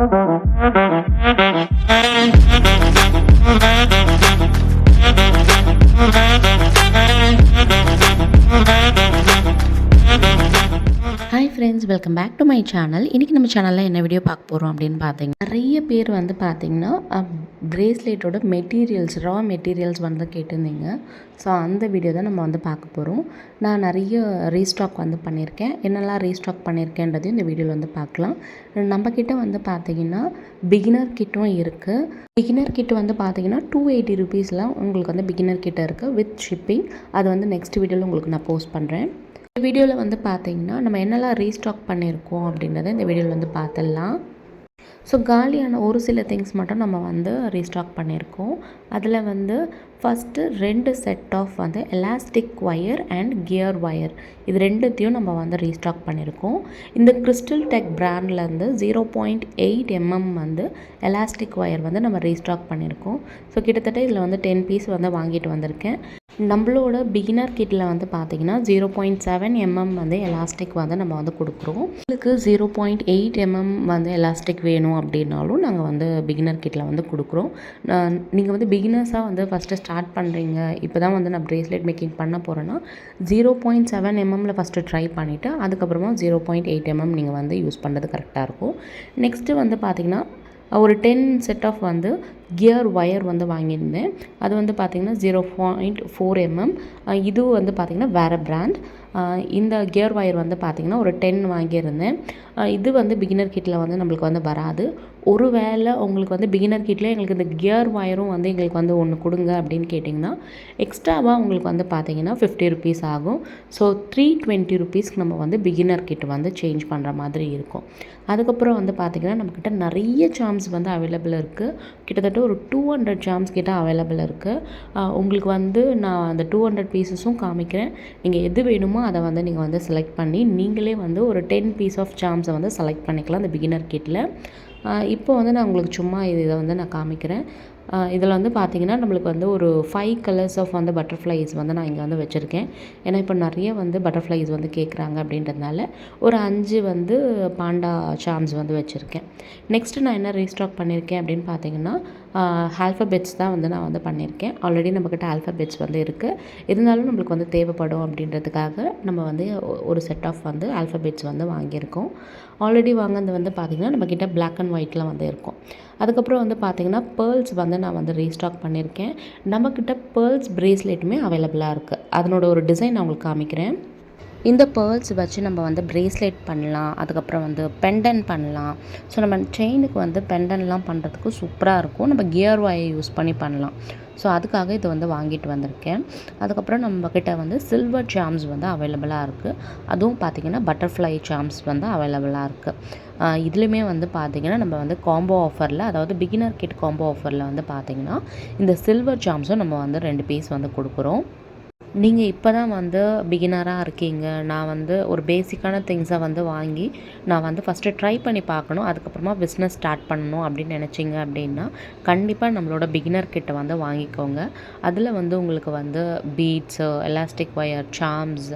Thank you. Hi friends welcome back to my channel இன்றைக்கி நம்ம சேனலில் என்ன வீடியோ பார்க்க போகிறோம் அப்படின்னு பார்த்தீங்கன்னா நிறைய பேர் வந்து பார்த்திங்கன்னா ப்ரேஸ்லெட்டோட மெட்டீரியல்ஸ் ரா மெட்டீரியல்ஸ் வந்து கேட்டிருந்தீங்க. ஸோ அந்த வீடியோ தான் நம்ம வந்து பார்க்க போகிறோம் நான் நிறைய ரீஸ்டாக் வந்து பண்ணியிருக்கேன். என்னெல்லாம் ரீஸ்டாக் பண்ணியிருக்கேன்றதையும் இந்த வீடியோவில் வந்து பார்க்கலாம். நம்மக்கிட்ட வந்து பார்த்தீங்கன்னா பிகினர் கிட்டும் இருக்குது பிகினர் கிட் வந்து பார்த்தீங்கன்னா டூ எயிட்டி ருபீஸ்லாம் உங்களுக்கு வந்து பிகினர் கிட்ட இருக்குது வித் ஷிப்பிங் அது வந்து நெக்ஸ்ட் வீடியோவில் உங்களுக்கு நான் போஸ்ட் பண்ணுறேன் இந்த வீடியோவில் வந்து பார்த்தீங்கன்னா நம்ம என்னெல்லாம் ரீஸ்டாக் பண்ணியிருக்கோம் அப்படின்றத இந்த வீடியோவில் வந்து பார்த்துடலாம் ஸோ காலியான ஒரு சில திங்ஸ் மட்டும் நம்ம வந்து ரீஸ்டாக் பண்ணியிருக்கோம் அதில் வந்து ஃபஸ்ட்டு ரெண்டு செட் ஆஃப் வந்து elastic wire and gear wire இது ரெண்டுத்தையும் நம்ம வந்து ரீஸ்டாக் பண்ணியிருக்கோம் இந்த கிறிஸ்டல் டெக் பிராண்ட்லேருந்து ஜீரோ பாயிண்ட் எயிட் எம்எம் வந்து எலாஸ்டிக் ஒயர் வந்து நம்ம ரீஸ்டாக் பண்ணியிருக்கோம் ஸோ கிட்டத்தட்ட இதில் வந்து டென் பீஸ் வந்து வாங்கிட்டு வந்திருக்கேன். நம்மளோட பிகினர் கிட்டில் வந்து பார்த்தீங்கன்னா ஜீரோ பாயிண்ட் செவன் எம்எம் வந்து எலாஸ்டிக் வந்து நம்ம வந்து கொடுக்குறோம். உங்களுக்கு ஜீரோ பாயிண்ட் எயிட் எம்எம் வந்து எலாஸ்டிக் வேணும் அப்படின்னாலும் நாங்கள் வந்து பிகினர் கிட்டில் வந்து கொடுக்குறோம். நீங்கள் வந்து பிகினர்ஸாக வந்து ஃபஸ்ட்டு ஸ்டார்ட் பண்ணுறீங்க இப்போ தான் வந்து நான் ப்ரேஸ்லெட் மேக்கிங் பண்ண போகிறேன்னா ஜீரோ பாயிண்ட் செவன் எம்எம்மில் ஃபஸ்ட்டு ட்ரை பண்ணிவிட்டு அதுக்கப்புறமா ஜீரோ பாயிண்ட் எயிட் எம்எம் நீங்கள் வந்து யூஸ் பண்ணுறது கரெக்டாக இருக்கும். நெக்ஸ்ட்டு வந்து பார்த்திங்கன்னா ஒரு டென் செட் ஆஃப் வந்து கியர் ஒயர் வந்து வாங்கியிருந்தேன். அது வந்து பார்த்திங்கன்னா zero point four mm mm. இதுவும் வந்து பார்த்திங்கன்னா வேறு பிராண்ட் இந்த கியர் ஒயர் வந்து பார்த்திங்கன்னா ஒரு டென் வாங்கியிருந்தேன். இது வந்து பிகினர் கிட்டில் வந்து நம்மளுக்கு வந்து வராது. ஒரு வேளை உங்களுக்கு வந்து பிகினர் கிட்டில் எங்களுக்கு இந்த கியர் ஒயரும் வந்து எங்களுக்கு வந்து ஒன்று கொடுங்க அப்படின்னு கேட்டிங்கன்னா எக்ஸ்ட்ராவாக உங்களுக்கு வந்து பார்த்தீங்கன்னா ஃபிஃப்டி ருபீஸ் ஆகும். ஸோ த்ரீ டுவெண்ட்டி ருபீஸ்க்கு நம்ம வந்து பிகினர் கிட் வந்து சேஞ்ச் பண்ணுற மாதிரி இருக்கும். அதுக்கப்புறம் வந்து பார்த்திங்கன்னா நம்மக்கிட்ட நிறைய சாம்ஸ் வந்து அவைலபிள் இருக்குது கிட்டத்தட்ட ஒரு டூ ஹண்ட்ரட் சாம்ஸ் கிட்ட அவைலபிள் இருக்குது உங்களுக்கு வந்து நான் அந்த டூ ஹண்ட்ரட் பீசஸும் காமிக்கிறேன். நீங்கள் எது வேணுமோ அதை வந்து நீங்கள் வந்து செலக்ட் பண்ணி நீங்களே வந்து ஒரு டென் பீஸ் ஆஃப் சாம்ஸ் வந்து செலக்ட் பண்ணிக்கலாம் அந்த பிகினர் கிட்டில் இப்போ வந்து நான் உங்களுக்கு சும்மா இது இதை வந்து நான் காமிக்கிறேன். இதில் வந்து பார்த்திங்கன்னா நம்மளுக்கு வந்து ஒரு ஃபைவ் கலர்ஸ் ஆஃப் வந்து பட்டர்ஃப்ளைஸ் வந்து நான் இங்கே வந்து வச்சுருக்கேன். ஏன்னா இப்போ நிறைய வந்து பட்டர்ஃப்ளைஸ் வந்து கேட்குறாங்க அப்படின்றதுனால ஒரு அஞ்சு வந்து பாண்டா சாம்ஸ் வந்து வச்சுருக்கேன். நெக்ஸ்ட்டு நான் என்ன ரீஸ்டாக் பண்ணியிருக்கேன் அப்படின்னு பார்த்தீங்கன்னா ஆல்ஃபபெட்ஸ் தான் வந்து நான் வந்து பண்ணியிருக்கேன். ஆல்ரெடி நம்மக்கிட்ட ஆல்ஃபபெட்ஸ் வந்து இருக்குது. இருந்தாலும் நம்மளுக்கு வந்து தேவைப்படும் அப்படின்றதுக்காக நம்ம வந்து ஒரு செட் ஆஃப் வந்து ஆல்ஃபபெட்ஸ் வந்து வாங்கியிருக்கோம். ஆல்ரெடி வாங்கினது வந்து பார்த்திங்கன்னா நம்மக்கிட்ட பிளாக் அண்ட் ஒயிட்டில் வந்து இருக்கும். அதுக்கப்புறம் வந்து பார்த்திங்கன்னா பேர்ல்ஸ் வந்து நான் வந்து ரீஸ்டாக் பண்ணியிருக்கேன் நம்மக்கிட்ட பேர்ல்ஸ் ப்ரேஸ்லெட்டுமே அவைலபிளாக இருக்குது அதனோட ஒரு டிசைன் நான் உங்களுக்கு காமிக்கிறேன். இந்த பேர்ல்ஸ் வச்சு நம்ம வந்து ப்ரேஸ்லெட் பண்ணலாம். அதுக்கப்புறம் வந்து பெண்டன் பண்ணலாம். ஸோ நம்ம செயினுக்கு வந்து பெண்டன்லாம் பண்ணுறதுக்கு சூப்பராக இருக்கும். நம்ம கியர் வாயை யூஸ் பண்ணி பண்ணலாம். ஸோ அதுக்காக இது வந்து வாங்கிட்டு வந்திருக்கேன். அதுக்கப்புறம் நம்மக்கிட்ட வந்து சில்வர் சாம்ஸ் வந்து அவைலபிளாக இருக்குது அதுவும் பார்த்திங்கன்னா பட்டர்ஃப்ளை சாம்ஸ் வந்து அவைலபிளாக இருக்குது இதுலேயுமே வந்து பார்த்திங்கன்னா நம்ம வந்து காம்போ ஆஃபரில் அதாவது பிகினர் கிட் காம்போ ஆஃபரில் வந்து பார்த்திங்கன்னா இந்த சில்வர் சாம்ஸும் நம்ம வந்து ரெண்டு பீஸ் வந்து கொடுக்குறோம். நீங்கள் இப்போ தான் வந்து பிகினராக இருக்கீங்க. நான் வந்து ஒரு பேசிக்கான திங்ஸை வந்து வாங்கி நான் வந்து ஃபஸ்ட்டு ட்ரை பண்ணி பார்க்கணும். அதுக்கப்புறமா பிஸ்னஸ் ஸ்டார்ட் பண்ணணும் அப்படின்னு நினச்சிங்க அப்படின்னா கண்டிப்பாக நம்மளோட பிகினர் கிட்ட வந்து வாங்கிக்கோங்க. அதில் வந்து உங்களுக்கு வந்து beads elastic wire charms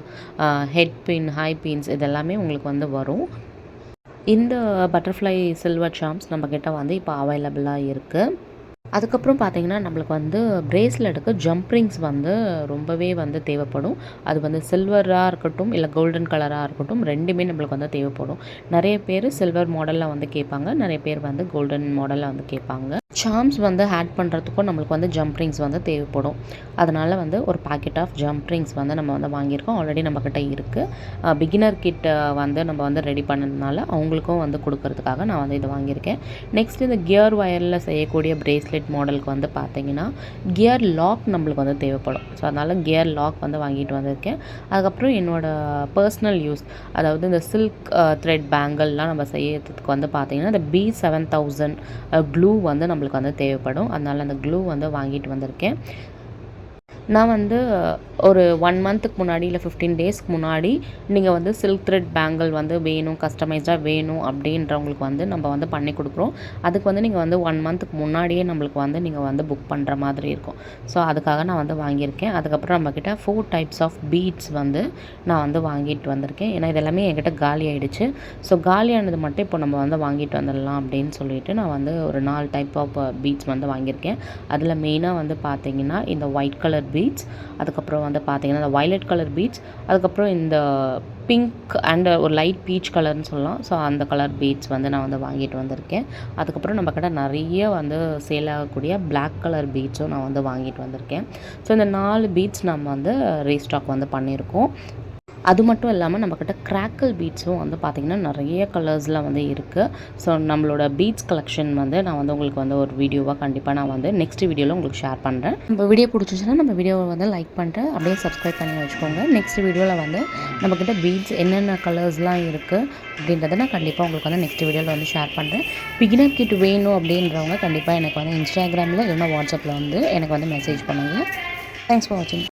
head pin eye pins இதெல்லாமே உங்களுக்கு வந்து வரும். இந்த பட்டர்ஃப்ளை சில்வர் சாம்ஸ் நம்மக்கிட்ட வந்து இப்போ அவைலபிளாக இருக்குது அதுக்கப்புறம் பார்த்திங்கன்னா நம்மளுக்கு வந்து ப்ரேஸ்லெட்டுக்கு ஜம்ப் ரிங்ஸ் வந்து ரொம்பவே வந்து தேவைப்படும். அது வந்து சில்வராக இருக்கட்டும் இல்லை கோல்டன் கலராக இருக்கட்டும் ரெண்டுமே நம்மளுக்கு வந்து தேவைப்படும். நிறைய பேர் சில்வர் மாடலில் வந்து கேட்பாங்க. நிறைய பேர் வந்து கோல்டன் மாடலில் வந்து கேட்பாங்க. சாம்ஸ் வந்து ஆட் பண்ணுறதுக்கும் நம்மளுக்கு வந்து ஜம்ப் ரிங்ஸ் வந்து தேவைப்படும். அதனால் வந்து ஒரு பாக்கெட் ஆஃப் ஜம்ப் ரிங்ஸ் வந்து நம்ம வந்து வாங்கியிருக்கோம். ஆல்ரெடி நம்மக்கிட்ட இருக்குது பிகினர் கிட்ட வந்து நம்ம வந்து ரெடி பண்ணதுனால அவங்களுக்கும் வந்து கொடுக்கறதுக்காக நான் வந்து இது வாங்கியிருக்கேன். நெக்ஸ்ட் இந்த கியர் ஒயரில் செய்யக்கூடிய பிரேஸ்லெட் மாடலுக்கு வந்து பார்த்தீங்கன்னா கியர் லாக் நம்மளுக்கு வந்து தேவைப்படும். ஸோ அதனால் கியர் லாக் வந்து வாங்கிட்டு வந்திருக்கேன். அதுக்கப்புறம் என்னோடய பர்சனல் யூஸ் அதாவது இந்த சில்க் த்ரெட் பேங்கிள்லாம் நம்ம செய்யறதுக்கு வந்து பார்த்திங்கன்னா இந்த பி செவன் தௌசண்ட் க்ளூ வந்து நம்மளுக்கு வந்து தேவைப்படும். அதனால் அந்த க்ளூ வந்து வாங்கிட்டு வந்திருக்கேன். நான் வந்து ஒரு ஒன் மந்த்துக்கு முன்னாடி இல்லை ஃபிஃப்டீன் டேஸ்க்கு முன்னாடி நீங்கள் வந்து சில்க் த்ரெட் பேங்கிள் வந்து வேணும் கஸ்டமைஸ்டாக வேணும் அப்படின்றவங்களுக்கு வந்து நம்ம வந்து பண்ணி கொடுக்குறோம். அதுக்கு வந்து நீங்கள் வந்து ஒன் மந்த்துக்கு முன்னாடியே நம்மளுக்கு வந்து நீங்கள் வந்து புக் பண்ணுற மாதிரி இருக்கும். ஸோ அதுக்காக நான் வந்து வாங்கியிருக்கேன். அதுக்கப்புறம் நம்மக்கிட்ட ஃபோர் டைப்ஸ் ஆஃப் பீட்ஸ் வந்து நான் வந்து வாங்கிட்டு வந்திருக்கேன். ஏன்னா இது எல்லாமே என்கிட்ட காலி ஆகிடுச்சு ஸோ காலியானது மட்டும் இப்போ நம்ம வந்து வாங்கிட்டு வந்துடலாம் அப்படின்னு சொல்லிட்டு நான் வந்து ஒரு நாலு டைப் ஆஃப் பீட்ஸ் வந்து வாங்கியிருக்கேன். அதில் மெயினாக வந்து பார்த்தீங்கன்னா இந்த ஒயிட் கலர் பீட்ஸ் அதுக்கப்புறம் வந்து பார்த்திங்கன்னா இந்த வயலட் கலர் பீட்ஸ் அதுக்கப்புறம் இந்த பிங்க் அண்ட் ஒரு லைட் பீச் கலர்னு சொல்லலாம். ஸோ அந்த கலர் பீட்ஸ் வந்து நான் வந்து வாங்கிட்டு வந்திருக்கேன். அதுக்கப்புறம் நம்ம கிட்ட நிறைய வந்து சேல் ஆகக்கூடிய பிளாக் கலர் பீட்ஸும் நான் வந்து வாங்கிட்டு வந்திருக்கேன். ஸோ இந்த நாலு பீட்ஸ் நம்ம வந்து ரீஸ்டாக் வந்து பண்ணியிருக்கோம். அது மட்டும் இல்லாமல் நம்மக்கிட்ட கிராக்கல் பீட்ஸும் வந்து பார்த்திங்கன்னா நிறைய கலர்ஸில் வந்து இருக்குது ஸோ நம்மளோட பீட்ஸ் கலெக்ஷன் வந்து நான் வந்து உங்களுக்கு வந்து ஒரு வீடியோவாக கண்டிப்பாக நான் வந்து நெக்ஸ்ட் வீடியோவில் உங்களுக்கு ஷேர் பண்ணுறேன் நம்ம வீடியோ பிடிச்சிச்சுன்னா நம்ம வீடியோவை வந்து லைக் பண்ணுறேன் அப்படியே சப்ஸ்கிரைப் பண்ணி வச்சுக்கோங்க. நெக்ஸ்ட் வீடியோவில் வந்து நம்மக்கிட்ட பீட்ஸ் என்னென்ன கலர்ஸ்லாம் இருக்குது அப்படின்றத நான் கண்டிப்பாக உங்களுக்கு வந்து நெக்ஸ்ட் வீடியோவில் வந்து ஷேர் பண்ணுறேன் பிகினர் கிட் வேணும் அப்படின்றவங்க கண்டிப்பாக எனக்கு வந்து இன்ஸ்டாகிராமில் இல்லைன்னா வாட்ஸ்அப்பில் வந்து எனக்கு வந்து மெசேஜ் பண்ணுங்கள் தேங்க்ஸ் ஃபார் வாட்சிங்